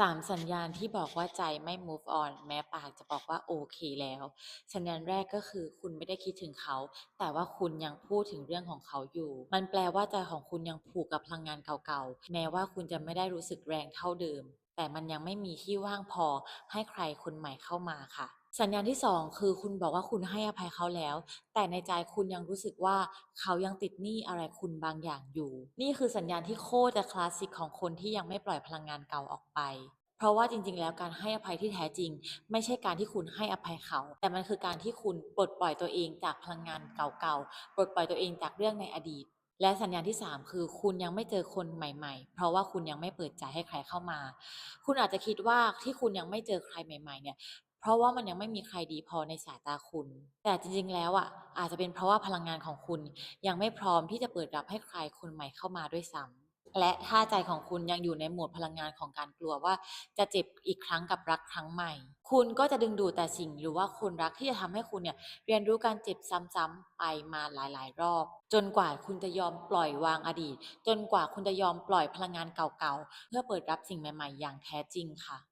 3สัญญาณที่บอกว่าใจไม่ move on แม้ปากจะบอกว่าโอเคแล้ว สัญญาณแรกก็คือคุณไม่ได้คิดถึงเขา แต่ว่าคุณยังพูดถึงเรื่องของเขาอยู่ มันแปลว่าใจของคุณยังผูกกับพลังงานเก่าๆ แม้ว่าคุณจะไม่ได้รู้สึกแรงเท่าเดิม แต่มันยังไม่มีที่ว่างพอให้ใครคนใหม่เข้ามาค่ะ สัญญาณที่ 2 คือคุณบอกว่าคุณให้อภัยเขาแล้ว แต่ในใจคุณยังรู้สึกว่าเขายังติดหนี้อะไรคุณบางอย่างอยู่ นี่คือสัญญาณที่โคตรจะคลาสสิกของคนที่ยังไม่ปล่อยพลังงานเก่าออกไป เพราะว่าจริง ๆ แล้วการให้อภัยที่แท้จริง ไม่ใช่การที่คุณให้อภัยเขา แต่มันคือการที่คุณปลดปล่อยตัวเองจากพลังงานเก่าๆปลดปล่อยตัวเองจากเรื่องในอดีต และสัญญาณที่ 3 คือคุณยังไม่เจอคนใหม่ ๆ เพราะว่าคุณยังไม่เปิดใจให้ใครเข้ามา คุณอาจจะคิดว่าที่คุณยังไม่เจอใครใหม่ ๆ เนี่ย เพราะว่ามันยังไม่มีใครดีพอในสายตาคุณ แต่จริงๆ แล้วอะอาจจะเป็นเพราะว่าพลังงานของคุณยังไม่พร้อมที่จะเปิดรับให้ใครคนใหม่เข้ามาด้วยซ้ำและถ้าใจของคุณยังอยู่ในโหมดพลังงานของการกลัวว่า จะเจ็บอีกครั้งกับรักครั้งใหม่ คุณก็จะดึงดูดแต่สิ่งหรือว่าคนรักที่จะทำให้คุณเนี่ยเรียนรู้การเจ็บซ้ำๆไปมาหลาย ๆ รอบ จนกว่าคุณจะยอมปล่อยวางอดีต จนกว่าคุณจะยอมปล่อยพลังงานเก่าๆเพื่อเปิดรับสิ่งใหม่ ๆ อย่างแท้จริงค่ะ